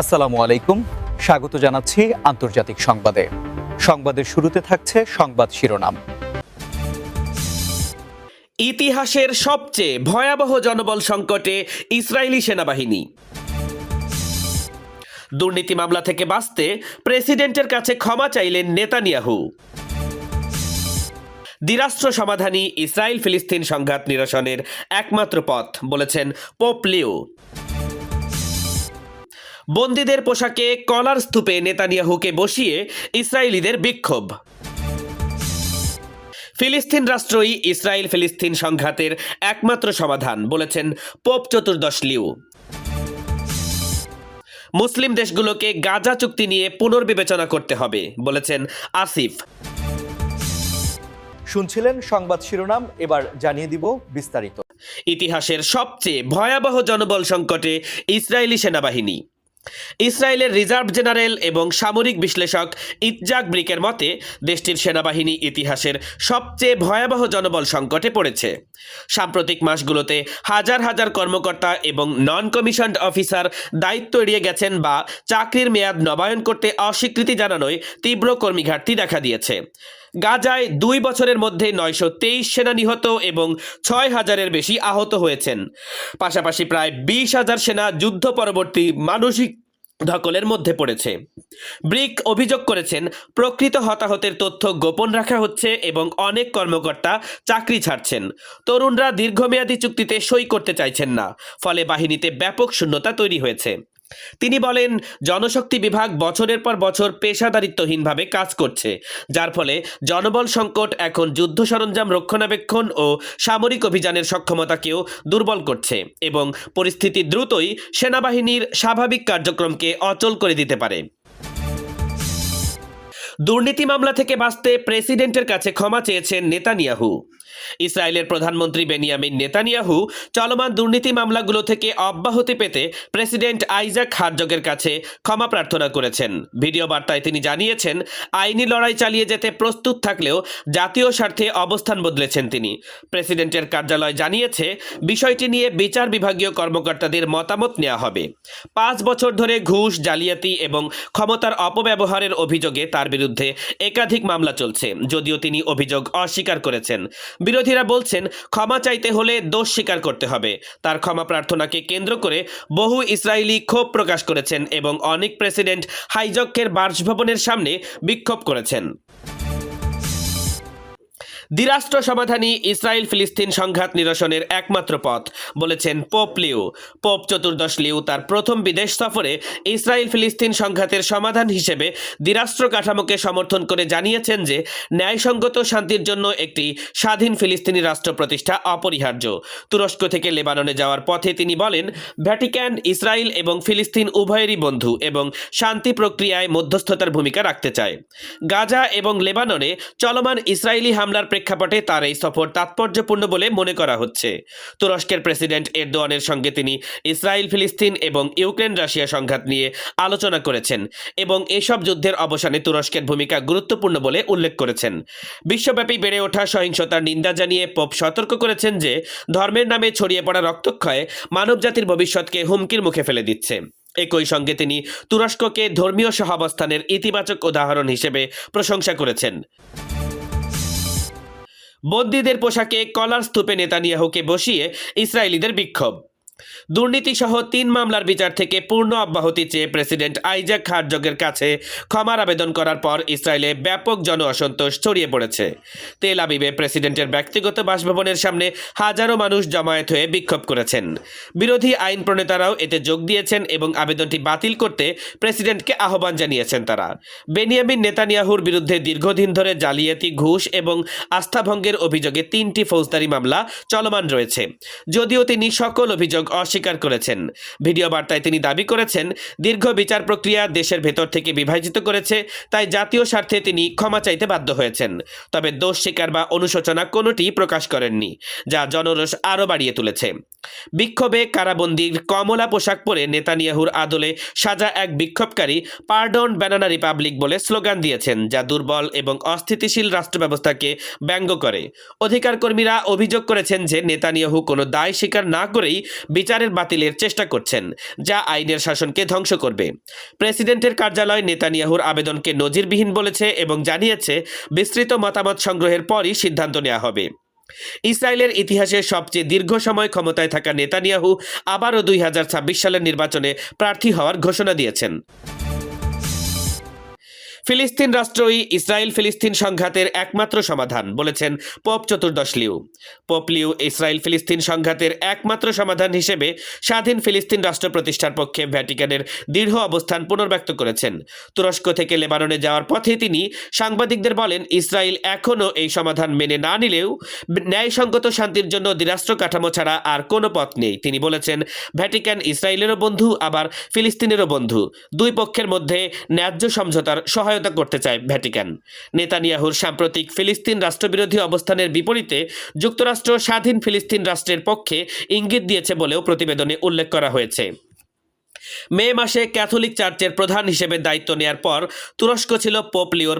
আসসালামু আলাইকুম। স্বাগত জানাচ্ছি আন্তর্জাতিক সংবাদে। সংবাদের শুরুতে থাকছে সংবাদ শিরোনাম। ইতিহাসের সবচেয়ে ভয়াবহ জনবল সংকটে ইসরায়েলি সেনাবাহিনী। দুর্নীতি মামলা থেকে বাঁচতে প্রেসিডেন্টের কাছে ক্ষমা চাইলেন নেতানিয়াহু। দ্বিরাষ্ট্র সমাধানই ইসরায়েল ফিলিস্তিন সংঘাত নিরসনের একমাত্র পথ, বলেছেন পোপ লিও বন্দীদের পোশাকে কলার স্তূপে নেতানিয়াহুকে বসিয়ে ইসরায়েলিদের বিক্ষোভ। ফিলিস্তিন রাষ্ট্রই ইসরায়েল ফিলিস্তিন সংঘাতের একমাত্র সমাধান বলেছেন পোপ চতুর্দশ লিউ। মুসলিম দেশগুলোকে গাজা চুক্তি নিয়ে পুনর্বিবেচনা করতে হবে বলেছেন আসিফ। শুনছিলেন সংবাদ শিরোনাম এবার জানিয়ে দিব বিস্তারিত। ইতিহাসের সবচেয়ে ভয়াবহ জনবল সংকটে ইসরায়েলি সেনাবাহিনী। ইসরায়েলের রিজার্ভ জেনারেল এবং সামরিক বিশ্লেষক ইতজাক ব্রিকের মতে, দেশটির সেনাবাহিনী ইতিহাসের সবচেয়ে ভয়াবহ জনবল সংকটে পড়েছে। সাম্প্রতিক মাসগুলোতে হাজার হাজার কর্মকর্তা এবং নন কমিশনড অফিসার দায়িত্ব এড়িয়ে গেছেন বা চাকরির মেয়াদ নবায়ন করতে অস্বীকৃতি জানানোয় তীব্র কর্মী ঘাটতি দেখা দিয়েছে। গাজায় দুই বছরের মধ্যে নয়শো তেইশ সেনা নিহত এবং ছয় হাজারের বেশি আহত হয়েছেন। পাশাপাশি প্রায় বিশ হাজার সেনা যুদ্ধ পরবর্তী মানসিক ধকলের মধ্যে পড়েছে। ব্রিক অভিযোগ করেছেন, প্রকৃত হতাহতের তথ্য গোপন রাখা হচ্ছে এবং অনেক কর্মকর্তা চাকরি ছাড়ছেন। তরুণরা দীর্ঘমেয়াদী চুক্তিতে সই করতে চাইছেন না, ফলে বাহিনীতে ব্যাপক শূন্যতা তৈরি হয়েছে। তিনি বলেন, জনশক্তি বিভাগ বছরের পর বছর পেশাদারিত্বহীনভাবে কাজ করছে, যার ফলে জনবল সংকট এখন যুদ্ধ সরঞ্জাম রক্ষণাবেক্ষণ ও সামরিক অভিযানের সক্ষমতাকেও দুর্বল করছে এবং পরিস্থিতি দ্রুতই সেনাবাহিনীর স্বাভাবিক কার্যক্রমকে অচল করে দিতে পারে। দুর্নীতি মামলা থেকে বাঁচতে প্রেসিডেন্টের কাছে ক্ষমা চেয়েছেন নেতানিয়াহু। ইসরায়েলের প্রধানমন্ত্রী বেনিয়ামিন নেতানিয়াহু চলমান দুর্নীতি মামলাগুলো থেকে অব্যাহতি পেতে প্রেসিডেন্ট আইজাক হারজগের কাছে ক্ষমা প্রার্থনা করেছেন। ভিডিও বার্তায় তিনি জানিয়েছেন, আইনি লড়াই চালিয়ে যেতে প্রস্তুত থাকলেও জাতীয় স্বার্থে অবস্থান বদলেছেন তিনি। প্রেসিডেন্টের কার্যালয় জানিয়েছে, বিষয়টি নিয়ে বিচার বিভাগীয় কর্মকর্তাদের মতামত নেওয়া হবে। পাঁচ বছর ধরে ঘুষ, জালিয়াতি এবং ক্ষমতার অপব্যবহারের অভিযোগে তার বিরুদ্ধে একাধিক মামলা চলছে, যদিও তিনি অভিযোগ অস্বীকার করেছেন। বিরোধীরা বলছেন, ক্ষমা চাইতে হলে দোষ স্বীকার করতে হবে। তার ক্ষমা প্রার্থনাকে কেন্দ্র করে বহু ইসরায়েলি ক্ষোভ প্রকাশ করেছেন এবং অনেক প্রেসিডেন্ট হাইজকের বাসভবনের সামনে বিক্ষোভ করেছেন। দ্বিরাষ্ট্র সমাধানই ইসরায়েল ফিলিস্তিন সংঘাত নিরসনের একমাত্র পথ, বলেছেন পোপ লিউ। পোপ চতুর্দশ লিউ তার প্রথম বিদেশ সফরে ইসরায়েল ফিলিস্তিন সংঘাতের সমাধান হিসেবে দ্বিরাষ্ট্র কাঠামোকে সমর্থন করে জানিয়েছেন যে, ন্যায়সঙ্গত শান্তির জন্য একটি স্বাধীন ফিলিস্তিনি রাষ্ট্র প্রতিষ্ঠা অপরিহার্য। তুরস্ক থেকে লেবাননে যাওয়ার পথে তিনি বলেন, ভ্যাটিক্যান, ইসরায়েল এবং ফিলিস্তিন উভয়েরই বন্ধু এবং শান্তি প্রক্রিয়ায় মধ্যস্থতার ভূমিকা রাখতে চায়। গাজা এবং লেবাননে চলমান ইসরায়েলি হামলার প্রেক্ষাপটে তার এই সফর তাৎপর্যপূর্ণ বলে মনে করা হচ্ছে। তুরস্কের প্রেসিডেন্ট এরদোয়ানের সঙ্গে তিনি ইসরায়েল, ফিলিস্তিন এবং ইউক্রেন, রাশিয়া সংঘাত নিয়ে আলোচনা করেছেন এবং এসব যুদ্ধের অবসানে তুরস্কের ভূমিকা গুরুত্বপূর্ণ বলে উল্লেখ করেছেন। বিশ্বব্যাপী বেড়ে ওঠা সহিংসতার নিন্দা জানিয়ে পোপ সতর্ক করেছেন যে, ধর্মের নামে ছড়িয়ে পড়া রক্তক্ষয় মানবজাতির ভবিষ্যৎকে হুমকির মুখে ফেলে দিচ্ছে। একই সঙ্গে তিনি তুরস্ককে ধর্মীয় সহাবস্থানের ইতিবাচক উদাহরণ হিসেবে প্রশংসা করেছেন। বন্দীদের পোশাকে কলার স্তূপে নেতানিয়াহুকে বসিয়ে ইসরায়েলিদের বিক্ষোভ। দুর্নীতি সহ তিন মামলার বিচার থেকে পূর্ণ অব্যাহতি চেয়ে প্রেসিডেন্ট আইজাক হারজগের কাছে ক্ষমার আবেদন করার পর ইসরায়েলে ব্যাপক জন অসন্তোষ ছড়িয়ে পড়েছে। তেল আবিবে প্রেসিডেন্টের ব্যক্তিগত বাসভবনের সামনে হাজারো মানুষ জমায়েত হয়ে বিক্ষোভ করেছেন। বিরোধী আইন প্রণেতারাও এতে যোগ দিয়েছেন এবং আবেদনটি বাতিল করতে প্রেসিডেন্টকে আহ্বান জানিয়েছেন তারা। বেনিয়ামিন নেতানিয়াহুর বিরুদ্ধে দীর্ঘদিন ধরে জালিয়াতি, ঘুষ এবং আস্থাভঙ্গের অভিযোগে তিনটি ফৌজদারি মামলা চলমান রয়েছে। যদিও তিনি সকল অভিযোগ অস্বীকার করেছেন। ভিডিও বার্তায় তিনি দাবি করেছেন, দীর্ঘ বিচার প্রক্রিয়া দেশের ভেতর থেকে বিভাজিত করেছে, তাই জাতীয় স্বার্থে তিনি ক্ষমা চাইতে বাধ্য হয়েছেন। তবে দোষ স্বীকার বা অনুশোচনা কোনোটি প্রকাশ করেননি, যা জনরোষ আরও বাড়িয়ে তুলেছে। বিক্ষোভে কারাবন্দির কমলা পোশাক পরে নেতানিয়াহুর আদলে সাজা এক বিক্ষোভকারী পার্ডন ব্যানানা রিপাবলিক বলে স্লোগান দিয়েছেন, যা দুর্বল এবং অস্থিতিশীল রাষ্ট্র ব্যবস্থাকে ব্যঙ্গ করে। অধিকার কর্মীরা অভিযোগ করেছেন যে নেতানিয়াহু কোনো দায় স্বীকার না করেই বিচারের বাতিলের চেষ্টা করছেন, যা আইনের শাসনকে ধ্বংস করবে। প্রেসিডেন্টের কার্যালয় নেতানিয়াহুর আবেদনকে নজিরবিহীন বলেছে এবং জানিয়েছে, বিস্তৃত মতামত সংগ্রহের পরই সিদ্ধান্ত নেওয়া হবে। ইসরায়েলের ইতিহাসে সবচেয়ে দীর্ঘ সময় ক্ষমতায় থাকা নেতানিয়াহু আবারও দুই হাজার ছাব্বিশ সালের নির্বাচনে প্রার্থী হওয়ার ঘোষণা দিয়েছেন। ফিলিস্তিন রাষ্ট্রই ইসরায়েল ফিলিস্তিন সংঘাতের একমাত্র সমাধান, বলেছেন পপ চতুর্দশ লিউ। পপ লিউ ইসরায়েল ফিলিস্তিন সংঘাতের একমাত্র সমাধান হিসেবে স্বাধীন ফিলিস্তিন রাষ্ট্র প্রতিষ্ঠার পক্ষে ভ্যাটিকানের দৃঢ় অবস্থান পুনর্ব্যক্ত করেছেন। তুরস্ক থেকে লেবাননে যাওয়ার পথে তিনি সাংবাদিকদের বলেন, ইসরায়েল এখনও এই সমাধান মেনে না নিলেও ন্যায়সঙ্গত শান্তির জন্য দ্বিরাষ্ট্র কাঠামো ছাড়া আর কোনো পথ নেই। তিনি বলেছেন, ভ্যাটিকান ইসরায়েলেরও বন্ধু, আবার ফিলিস্তিনেরও বন্ধু। দুই পক্ষের মধ্যে ন্যায্য সমঝোতার সহায়তা করতে চায় ভ্যাটিকান। নেতানিয়াহুর সাম্প্রতিক ফিলিস্তিন রাষ্ট্রবিরোধী অবস্থানের বিপরীতে যুক্তরাষ্ট্র স্বাধীন ফিলিস্তিন রাষ্ট্রের পক্ষে ইঙ্গিত দিয়েছে বলেও প্রতিবেদনে উল্লেখ করা হয়েছে। মে মাসে ক্যাথলিক চার্চের প্রধান হিসেবে দায়িত্ব নেয়ার পর তুরস্ক ছিল পোপলিওর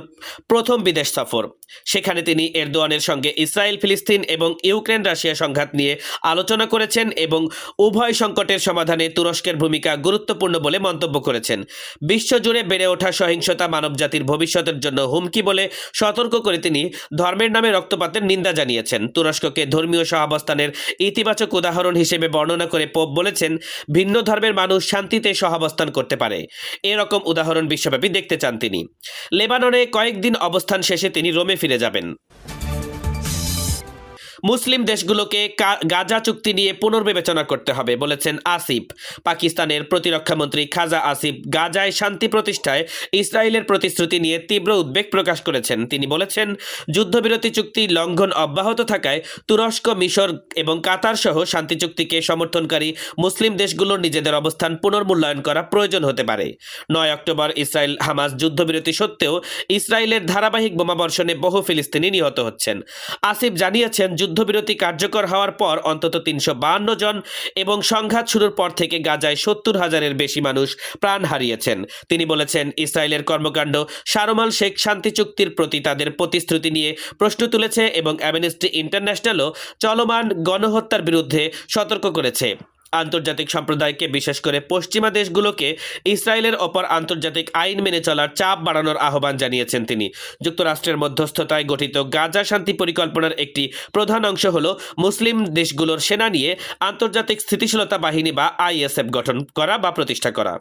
প্রথম বিদেশ সফর। সেখানে তিনি এরদোয়ানের সঙ্গে ইসরায়েল, ফিলিস্তিন এবং ইউক্রেন, রাশিয়া সংঘাত নিয়ে আলোচনা করেছেন এবং উভয় সংকটের সমাধানে তুরস্কের ভূমিকা গুরুত্বপূর্ণ বলে মন্তব্য করেছেন। বিশ্বজুড়ে বেড়ে ওঠা সহিংসতা মানবজাতির ভবিষ্যতের জন্য হুমকি বলে সতর্ক করে তিনি ধর্মের নামে রক্তপাতের নিন্দা জানিয়েছেন। তুরস্ককে ধর্মীয় সহাবস্থানের ইতিবাচক উদাহরণ হিসেবে বর্ণনা করে পোপ বলেছেন, ভিন্ন ধর্মের মানুষ শান্তিতে সহাবস্থান করতে পারে। এরকম উদাহরণ বিশ্বব্যাপী দেখতে চান তিনি। লেবাননে কয়েকদিন অবস্থান শেষে তিনি রোমে ফিরে যাবেন। মুসলিম দেশগুলোকে গাজা চুক্তি নিয়ে পুনর্বিবেচনা করতে হবে, বলেছেন আসিফ। পাকিস্তানের প্রতিরক্ষামন্ত্রী খাজা আসিফ গাজায় শান্তি প্রতিষ্ঠায় ইসরায়েলের প্রতিশ্রুতি নিয়ে তীব্র উদ্বেগ প্রকাশ করেছেন। তিনি বলেছেন, যুদ্ধবিরতি চুক্তি লঙ্ঘন অব্যাহত থাকায় তুরস্ক, মিশর এবং কাতার সহ শান্তি চুক্তিকে সমর্থনকারী মুসলিম দেশগুলোর নিজেদের অবস্থান পুনর্মূল্যায়ন করা প্রয়োজন হতে পারে। নয় অক্টোবর ইসরায়েল হামাস যুদ্ধবিরতি সত্ত্বেও ইসরায়েলের ধারাবাহিক বোমাবর্ষণে বহু ফিলিস্তিনি নিহত হচ্ছেন। আসিফ জানিয়েছেন যুদ্ধবিরতি কার্যকর হওয়ার পর অন্তত তিনশো জন এবং সংঘাত শুরুর পর থেকে গাজায় সত্তর হাজারের বেশি মানুষ প্রাণ হারিয়েছেন। তিনি বলেছেন, ইসরায়েলের কর্মকাণ্ড সারমাল শেখ শান্তি চুক্তির প্রতি তাদের প্রতিশ্রুতি নিয়ে প্রশ্ন তুলেছে এবং অ্যামনেস্টি ইন্টারন্যাশনালও চলমান গণহত্যার বিরুদ্ধে সতর্ক করেছে। আন্তর্জাতিক সম্প্রদায়কে, বিশেষ করে পশ্চিমা দেশগুলোকে, ইসরায়েলের ওপর আন্তর্জাতিক আইন মেনে চলার চাপ বাড়ানোর আহ্বান জানিয়েছেন তিনি। যুক্তরাষ্ট্রের মধ্যস্থতায় গঠিত গাজা শান্তি পরিকল্পনার একটি প্রধান অংশ হল মুসলিম দেশগুলোর সেনা নিয়ে আন্তর্জাতিক স্থিতিশীলতা বাহিনী বা আইএসএফ গঠন করা বা প্রতিষ্ঠা করা।